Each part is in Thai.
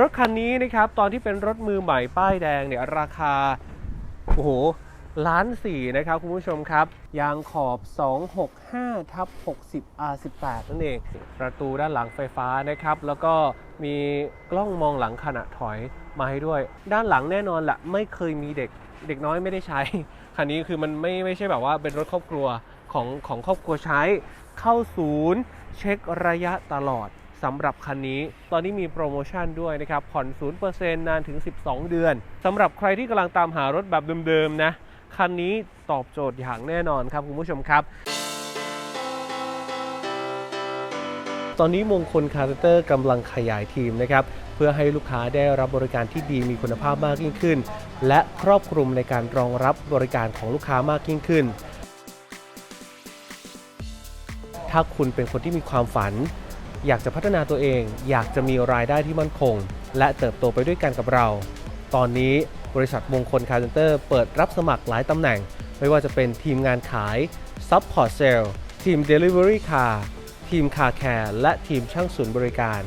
รถคันนี้นะครับตอนที่เป็นรถมือใหม่ป้ายแดงเนี่ยราคาโอ้โหล้านสี่นะครับคุณผู้ชมครับยางขอบ 265ทับ60 R18 นั่นเอง ประตูด้านหลังไฟฟ้านะครับ แล้วก็มีกล้องมองหลังขณะถอยมาให้ด้วย ด้านหลังแน่นอนละไม่เคยมีเด็กเด็กน้อยไม่ได้ใช้ คันนี้คือมันไม่ไม่ใช่แบบว่าเป็นรถครอบครัวของของครอบครัวใช้ เข้าศูนย์ เช็คระยะตลอด สำหรับคันนี้ ตอนนี้มีโปรโมชั่นด้วยนะครับ ผ่อน 0%นานถึง 12 เดือนสำหรับใครที่กำลังตามหารถแบบเดิมๆนะ คันนี้ตอบโจทย์อย่างแน่นอนครับคุณผู้ชมครับ ตอนนี้มงคลคาร์เตอร์กำลังขยายทีมนะครับเพื่อให้ลูกค้าได้รับบริการที่ดีมีคุณภาพมากยิ่งขึ้น และครอบคลุมในการรองรับบริการของลูกค้ามากยิ่งขึ้น ถ้าคุณเป็นคนที่มีความฝัน อยากจะพัฒนาตัวเอง อยากจะมีรายได้ที่มั่นคง และเติบโตไปด้วยกันกับเรา ตอนนี้บริษัทมงคลคาร์เซนเตอร์เปิดรับสมัครหลายตำแหน่ง ไม่ว่าจะเป็นทีมงานขาย Support Sale ทีม Delivery Car ทีม Car Care และทีมช่างศูนย์บริการ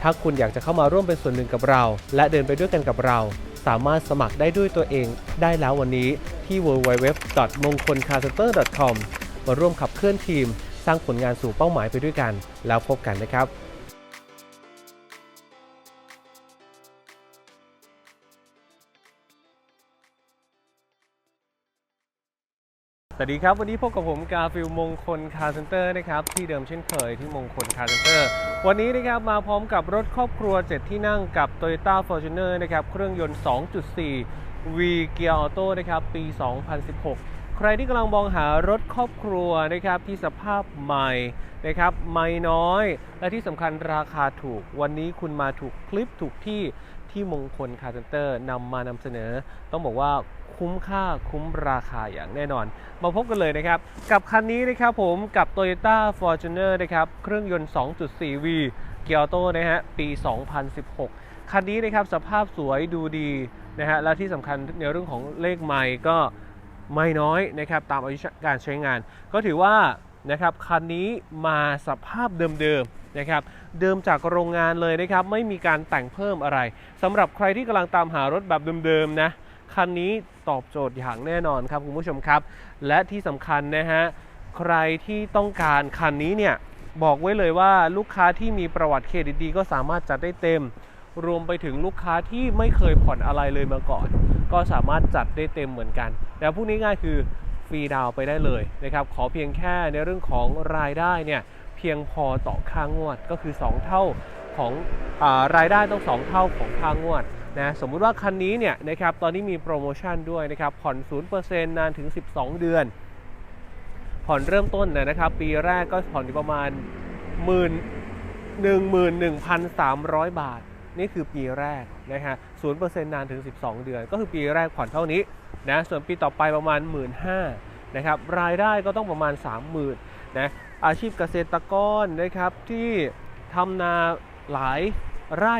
ถ้าคุณอยากจะเข้ามาร่วมเป็นส่วนหนึ่งกับเรา และเดินไปด้วยกันกับเรา สามารถสมัครได้ด้วยตัวเองได้แล้ววันนี้ที่ www.mongkolcarcenter.com มาร่วมขับเคลื่อนทีม ร้างผลงานสู่เป้าหมายไปด้วยกัน แล้วพบกันนะครับสวัสดีครับ วันนี้พบกับผมกาฟิลมงคลคาร์เซนเตอร์นะครับที่เดิมเช่นเคยที่มงคลคาร์เซนเตอร์วันนี้นะครับมาพร้อมกับรถครอบครัว 7 ที่นั่งกับ Toyota Fortuner นะครับเครื่องยนต์ 2.4 V Gear Auto นะครับปี 2016 ใครที่กำลังมองหารถครอบครัวนะครับที่สภาพใหม่นะครับไม่น้อย และที่สำคัญราคาถูก วันนี้คุณมาถูกคลิปถูกที่ที่มงคลคาร์เซนเตอร์นำมานำเสนอ ต้องบอกว่าคุ้มค่าคุ้มราคาอย่างแน่นอน มาพบกันเลยนะครับ กับคันนี้นะครับผมกับ Toyota Fortuner นะครับเครื่องยนต์ 2.4V เกียร์โตนะฮะปี 2016 คันนี้นะครับสภาพสวยดูดีนะฮะและที่สำคัญในเรื่องของเลขไมล์ก็ ไม่น้อยนะครับตามอายุการใช้งาน ก็ถือว่านะครับคันนี้มาสภาพเดิมๆนะครับเดิมจากโรงงานเลยนะครับไม่มีการแต่งเพิ่มอะไรสำหรับใครที่กำลังตามหารถแบบเดิมๆนะคันนี้ตอบโจทย์อย่างแน่นอนครับคุณผู้ชมครับ และที่สำคัญนะฮะใครที่ต้องการคันนี้เนี่ยบอกไว้เลยว่าลูกค้าที่มีประวัติเครดิตดีก็สามารถจัดได้เต็ม รวมไปถึงลูกค้าที่ไม่เคยผ่อนอะไรเลยมาก่อน ก็สามารถจัดได้เต็มเหมือนกันแต่พูดง่ายคือฟรีดาวไปได้เลยนะครับขอเพียงแค่ในเรื่องของรายได้เนี่ยเพียงพอต่อค่างวดก็คือ 2 เท่าของอารายได้ต้อง 2 เท่าของค่างวดนะสมมุติว่าคันนี้เนี่ยนะครับตอนนี้มีโปรโมชั่นด้วยนะครับผ่อน 0%นานถึง 12 เดือน ผ่อนเริ่มต้นนะนะครับปีแรกก็ผ่อนอยู่ประมาณหมื่นหนึ่งหมื่นหนึ่งพันสามร้อยบาท นี่คือปีแรกนะฮะศูนย์เปอร์เซ็นต์นานถึง 12 เดือน ก็คือปีแรกผ่อนเท่านี้นะส่วนปีต่อไปประมาณ 1 5ื่นนะครับรายได้ก็ต้องประมาณ 30,000นะอาชีพเกษตรกรนะครับที่ทำนาหลายไร่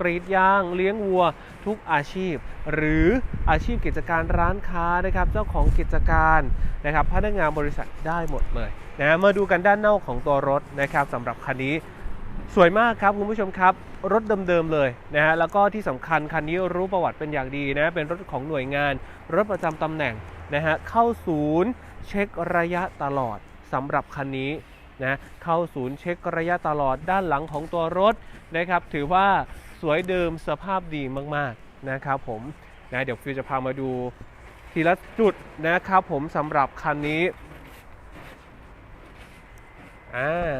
กรีดยางเลี้ยงวัวทุกอาชีพ หรืออาชีพกิจการร้านค้านะครับเจ้าของกิจการนะครับพนักงานบริษัทได้หมดเลยนะมาดูกันด้านนอกของตัวรถนะครับสำหรับคันนี้ สวยมากครับคุณผู้ชมครับ รถเดิมๆเลยนะฮะแล้วก็ที่สำคัญคันนี้รู้ประวัติเป็นอย่างดีนะเป็นรถของหน่วยงาน รถประจำตำแหน่งนะฮะเข้าศูนย์เช็คระยะตลอดสำหรับคันนี้นะเข้าศูนย์เช็คระยะตลอดด้านหลังของตัวรถนะครับถือว่าสวยเดิมสภาพดีมากๆนะครับผมนะเดี๋ยวฟิวจะพามาดูทีละจุดนะครับผมสำหรับคันนี้อ่า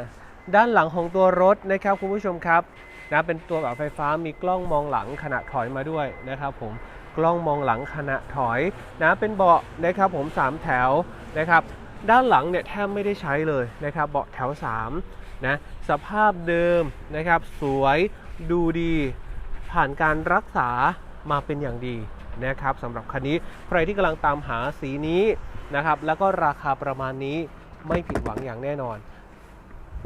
ด้านหลังของตัวรถนะครับคุณผู้ชมครับนะเป็นตัวแบบไฟฟ้ามีกล้องมองหลังขณะถอยมาด้วยนะครับผมกล้องมองหลังขณะถอยนะเป็นเบาะนะครับผม 3 แถวนะครับด้านหลังเนี่ยแทบไม่ได้ใช้เลยนะครับเบาะแถว3นะสภาพเดิมนะครับสวยดูดี ผ่านการรักษามาเป็นอย่างดีนะครับสำหรับคันนี้ใครที่กำลังตามหาสีนี้นะครับแล้วก็ราคาประมาณนี้ไม่ผิดหวังอย่างแน่นอน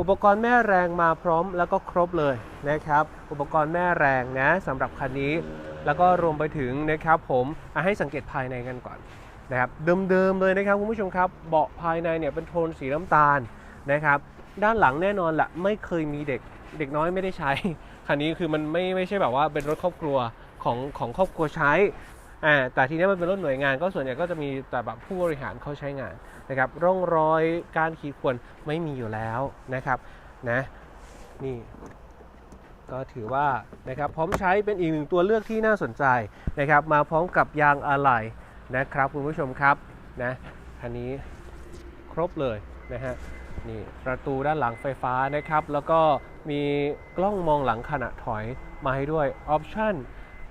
อุปกรณ์แม่แรงมาพร้อมแล้วก็ครบเลยนะครับ อุปกรณ์แม่แรงนะสำหรับคันนี้ แล้วก็รวมไปถึงนะครับผมให้สังเกตภายในกันก่อนนะครับเดิมๆเลยนะครับคุณผู้ชมครับเบาะภายในเนี่ยเป็นโทนสีน้ำตาลนะครับ ด้านหลังแน่นอนละไม่เคยมีเด็กเด็กน้อยไม่ได้ใช้คันนี้คือมันไม่ไม่ใช่แบบว่าเป็นรถครอบครัวของของครอบครัวใช้ อ่าแต่ทีนี้มันเป็นรถหน่วยงานก็ส่วนใหญ่ก็จะมีแต่แบบผู้บริหารเขาใช้งานนะครับร่องรอยการขีดข่วนไม่มีอยู่แล้วนะครับนะนี่ก็ถือว่านะครับพร้อมใช้เป็นอีกหนึ่งตัวเลือกที่น่าสนใจนะครับมาพร้อมกับยางอะไหล่นะครับคุณผู้ชมครับนะคันนี้ครบเลยนะฮะนี่ประตูด้านหลังไฟฟ้านะครับ แล้วก็มีกล้องมองหลังขณะถอยมาให้ด้วยออปชั่น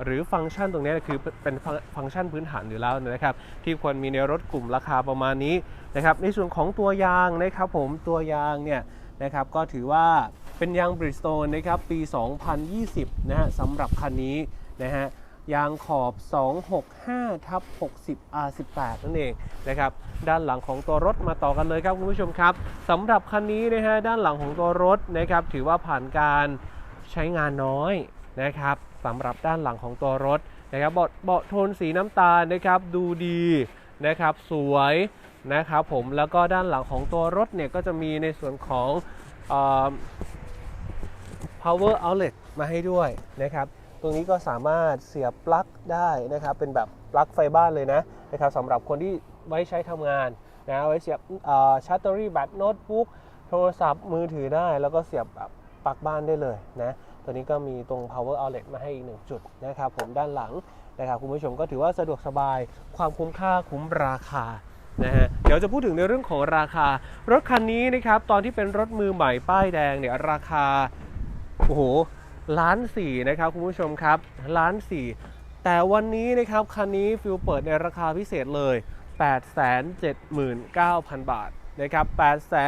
หรือฟังก์ชันตรงนี้คือเป็นฟังก์ชันพื้นฐานอยู่แล้วนะครับที่ควรมีในรถกลุ่มราคาประมาณนี้นะครับในส่วนของตัวยางนะครับผมตัวยางเนี่ยนะครับก็ถือว่าเป็นยางบริสโตนนะครับปี 2020 นะฮะสำหรับคันนี้นะฮะยางขอบ 265ทับ60 R18 นั่นเองนะครับ ด้านหลังของตัวรถมาต่อกันเลยครับคุณผู้ชมครับสำหรับคันนี้นะฮะด้านหลังของตัวรถนะครับถือว่าผ่านการใช้งานน้อยนะครับ สำหรับด้านหลังของตัวรถนะครับเบาะเบาะโทนสีน้ำตาลนะครับดูดีนะครับสวยนะครับผมแล้วก็ด้านหลังของตัวรถเนี่ยก็จะมีในส่วนของอ power outlet มาให้ด้วยนะครับ ตรงนี้ก็สามารถเสียบปลั๊กได้นะครับ เป็นแบบปลั๊กไฟบ้านเลยนะนะครับสำหรับคนที่ไว้ใช้ทำงานนะไว้เสียบชาร์จเตอรี่แบตโน้ตบุ๊กโทรศัพท์มือถือได้ แล้วก็เสียบแบบปลั๊กบ้านได้เลยนะ ตัวนี้ก็มีตรง power outlet มาให้อีกหนึ่งจุดนะครับผมด้านหลังนะครับคุณผู้ชมก็ถือว่าสะดวกสบายความคุ้มค่าคุ้มราคานะฮะเดี๋ยวจะพูดถึงในเรื่องของราคารถคันนี้นะครับตอนที่เป็นรถมือใหม่ป้ายแดงเนี่ยราคาโอ้โหล้านสี่นะครับคุณผู้ชมครับล้านสี่แต่วันนี้นะครับคันนี้ฟิลเปิดในราคาพิเศษเลย 879,000 บาท นะครับ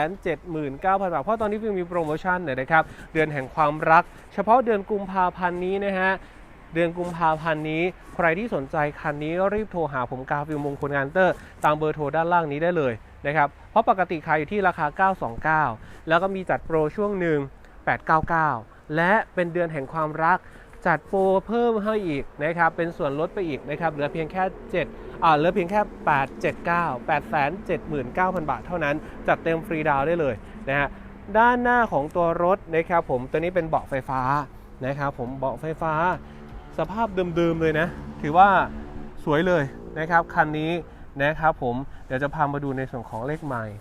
879,000 บาท เพราะตอนนี้ฟิลมีโปรโมชั่นเนี่ยนะครับ เดือนแห่งความรัก เฉพาะเดือนกุมภาพันธ์นี้นะฮะ เดือนกุมภาพันธ์นี้ ใครที่สนใจคันนี้ก็รีบโทรหาผมกาฟิลมงคลงานเตอร์ ตามเบอร์โทรด้านล่างนี้ได้เลยนะครับ เพราะปกติขายอยู่ที่ราคา 929 แล้วก็มีจัดโปรช่วงหนึ่ง899 และเป็นเดือนแห่งความรัก จัดโปรเพิ่มให้อีกนะครับเป็นส่วนลดไปอีกนะครับเหลือเพียงแค่7อ่าเหลือเพียงแค่ 879 879,000 บาทเท่านั้น จัดเต็มฟรีดาวได้เลยนะฮะด้านหน้าของตัวรถนะครับผมตัวนี้เป็นเบาะไฟฟ้านะครับผมเบาะไฟฟ้า สภาพเดิมๆเลยนะ ถือว่าสวยเลยนะครับคันนี้นะครับผมเดี๋ยวจะพามาดูในส่วนของเลขไมล์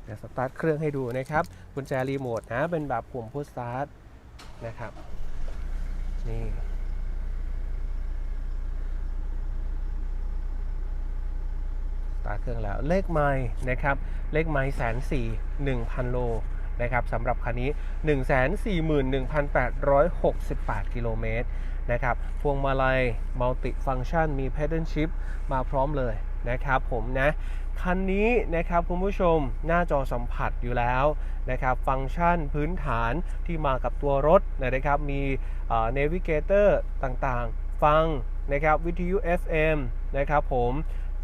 เดี๋ยวสตาร์ทเครื่องให้ดูนะครับกุญแจรีโมทนะเป็นแบบปุ่มพุชสตาร์ทนะครับนี่สตาร์ทเครื่องแล้วเลขไมล์นะครับ เลขไมล์แสนสี่หนึ่งพันโลนะครับสำหรับคันนี้ 141,868 กิโลเมตรนะครับ พวงมาลัยมัลติฟัง c t ชันมี Pedal Shift มาพร้อมเลยนะครับผมนะ คันนี้นะครับคุณผู้ชมหน้าจอสัมผัสอยู่แล้วนะครับฟังก์ชันพื้นฐานที่มากับตัวรถนะครับมีเนวิเกเตอร์ต่างๆ ฟังนะครับวิทยุ FM นะครับผม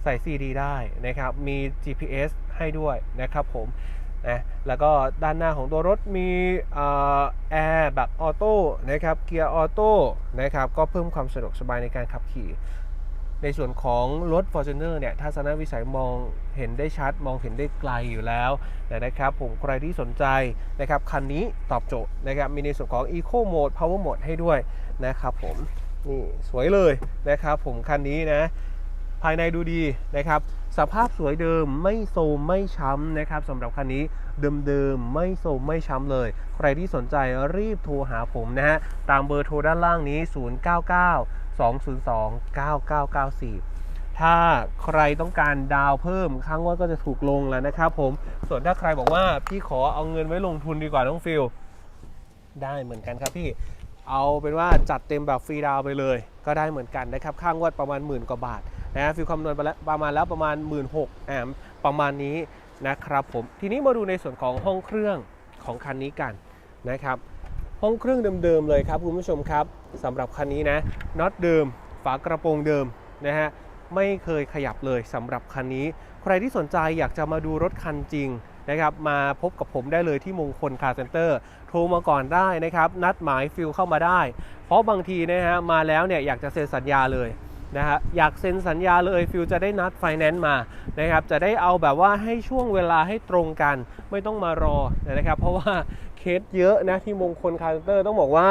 ใส่ CD ได้นะครับมี GPS ให้ด้วยนะครับผมนะแล้วก็ด้านหน้าของตัวรถมีแอร์แบบออโต้นะครับเกียร์ออโต้นะครับก็เพิ่มความสะดวกสบายในการขับขี่ ในส่วนของรถ Fortuner เนี่ยทัศนวิสัยมองเห็นได้ชัด มองเห็นได้ไกลอยู่แล้วนะครับ ผมใครที่สนใจนะครับคันนี้ตอบโจทย์นะครับมีในส่วนของ Eco Mode Power Mode ให้ด้วยนะครับผมนี่สวยเลยนะครับผมคันนี้นะภายในดูดีนะครับ สภาพสวยเดิมไม่โซมไม่ช้ำนะครับสำหรับคันนี้เดิมๆไม่โซมไม่ช้ำเลย ใครที่สนใจรีบโทรหาผมนะฮะตามเบอร์โทรด้านล่างนี้ 099 202 9994 ถ้าใครต้องการดาวเพิ่มครั้งว่าก็จะถูกลงแล้วนะครับผม ส่วนถ้าใครบอกว่าพี่ขอเอาเงินไว้ลงทุนดีกว่าน้องฟิลได้เหมือนกันครับพี่ เอาเป็นว่าจัดเต็มแบบฟรีดาวไปเลย ก็ได้เหมือนกันนะครับค่างวดประมาณหมื่นกว่าบาทนะฟิลคำนวณไปแล้วประมาณแล้วประมาณ 1 6ื่นหกแอมประมาณนี้นะครับผมทีนี้มาดูในส่วนของห้องเครื่องของคันนี้กันนะครับ ห้องเครื่องเดิมๆเลยครับคุณผู้ชมครับสำหรับคันนี้นะน็อตเดิม ฝากระโปรงเดิมนะฮะไม่เคยขยับเลยสำหรับคันนี้ ใครที่สนใจอยากจะมาดูรถคันจริงนะครับมาพบกับผมได้เลยที่มงคลคาร์เซ็นเตอร์ โทรมาก่อนได้นะครับ นัดหมายฟิลเข้ามาได้ เพราะบางทีนะฮะมาแล้วเนี่ยอยากจะเซ็นสัญญาเลย นะฮะอยากเซ็นสัญญาเลยฟิลจะได้นัดไฟแนนซ์มานะครับจะได้เอาแบบว่าให้ช่วงเวลาให้ตรงกัน ไม่ต้องมารอนะครับเพราะว่าเคสเยอะนะที่มงคลคาร์เตอร์ต้องบอกว่า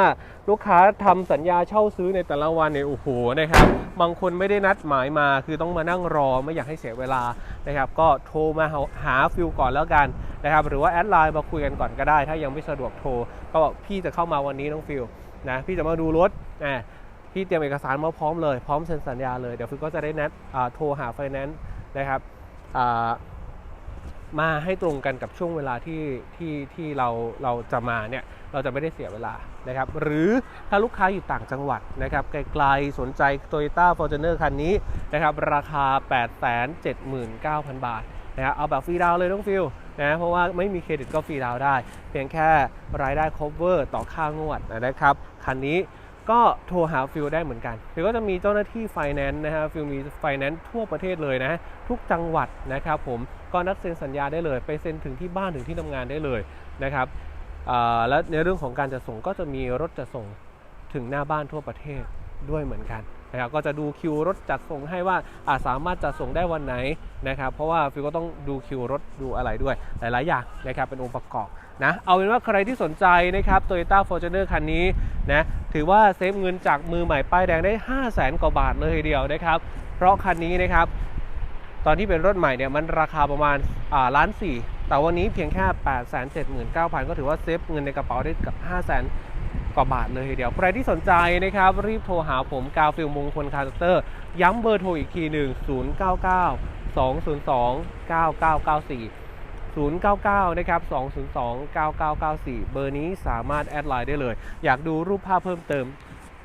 ลูกค้าทำสัญญาเช่าซื้อในแต่ละวันเนี่ยโอ้โหนะครับบางคนไม่ได้นัดหมายมา คือต้องมานั่งรอไม่อยากให้เสียเวลานะครับก็โทรมาหาหาฟิลก่อนแล้วกันนะครับหรือว่าแอดไลน์มาคุยกันก่อนก็ได้ ถ้ายังไม่สะดวกโทร ก็บอกพี่จะเข้ามาวันนี้น้องฟิลนะพี่จะมาดูรถอ่า พี่เตรียมเอกสารมาพร้อมเลย พร้อมเซ็นสัญญาเลย เดี๋ยวฟิลก็จะได้นัดโทรหาไฟแนนซ์นะครับมาให้ตรงกันกับช่วงเวลาที่ที่ที่เราเราจะมาเนี่ยเราจะไม่ได้เสียเวลานะครับ หรือถ้าลูกค้าอยู่ต่างจังหวัดนะครับไกลๆสนใจ Toyota Fortuner คันนี้นะครับราคา 879,000 บาทนะครับเอาแบบฟรีดาวเลยน้องฟิลนะเพราะว่าไม่มีเครดิตก็ฟรีดาวได้ เพียงแค่รายได้ cover ต่อค่างวดนะครับ คันนี้ ก็โทรหาฟิลได้เหมือนกันฟิลก็จะมีเจ้าหน้าที่ไฟแนนซ์นะฮะฟิลมีไฟแนนซ์ทั่วประเทศเลยนะ ทุกจังหวัดนะครับผมก็นัดเซ็นสัญญาได้เลย ไปเซ็นถึงที่บ้านถึงที่ทำงานได้เลยนะครับและในเรื่องของการจะส่งก็จะมีรถจะส่งถึงหน้าบ้านทั่วประเทศด้วยเหมือนกันนะครับก็จะดูคิวรถจัดส่งให้ว่าอาสามารถจัดส่งได้วันไหนนะครับเพราะว่าฟิลก็ต้องดูคิวรถดูอะไรด้วยหลาย ๆ อย่างนะครับเป็นองค์ประกอบ นะเอาเป็นว่าใครที่สนใจนะครับ Toyota Fortuner คันนี้นะถือว่าเซฟเงินจากมือใหม่ป้ายแดงได้ 5 0 0แสนกว่าบาทเลยทีเดียวนะครับ เพราะคันนี้นะครับ ตอนที่เป็นรถใหม่เนี่ยมันราคาประมาณล้านสี่แต่วันนี้เพียงแค่ 8 7 9 0 0 0 ก็ถือว่าเซฟเงินในกระเป๋าได้กับ 5 0 0แสนกว่าบาทเลยทีเดียว ใครที่สนใจนะครับ รีบโทรหาผมกาฟิลมงคลคาร์เตอร์ ย้ำเบอร์โทรอีกทีหนึ่ง099 202 9994 099 นะครับ 202 9994 เบอร์นี้สามารถแอดไลน์ได้เลย อยากดูรูปภาพเพิ่มเติม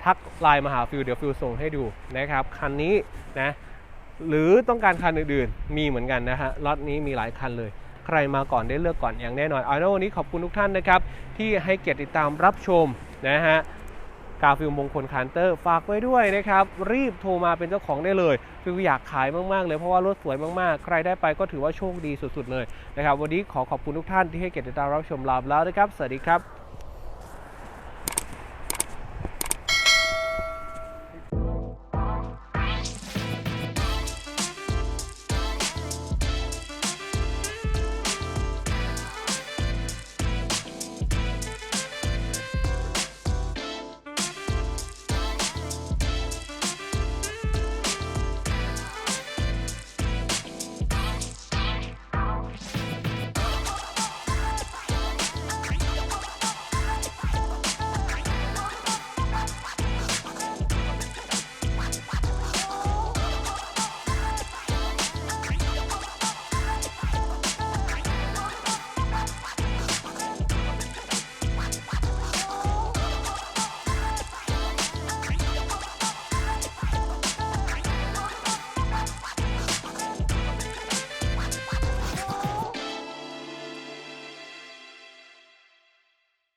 ทักไลน์มาหาฟิลเดี๋ยวฟิลส่งให้ดูนะครับ คันนี้นะ หรือต้องการคันอื่นๆ มีเหมือนกันนะฮะล็อตนี้มีหลายคันเลย ใครมาก่อนได้เลือกก่อนอย่างแน่นอนเอาละวันนี้ขอบคุณทุกท่านนะครับ ที่ให้เกียรติติดตามรับชมนะฮะ กาฟิลมงคลคานเตอร์ฝากไว้ด้วยนะครับ รีบโทรมาเป็นเจ้าของได้เลยฟิลอยากขายมากๆเลยเพราะว่ารถสวยมากๆ ใครได้ไปก็ถือว่าโชคดีสุดๆเลยนะครับ วันนี้ขอขอบคุณทุกท่านที่ให้เกียรติติดตามรับชมลาบแล้วนะครับ สวัสดีครับ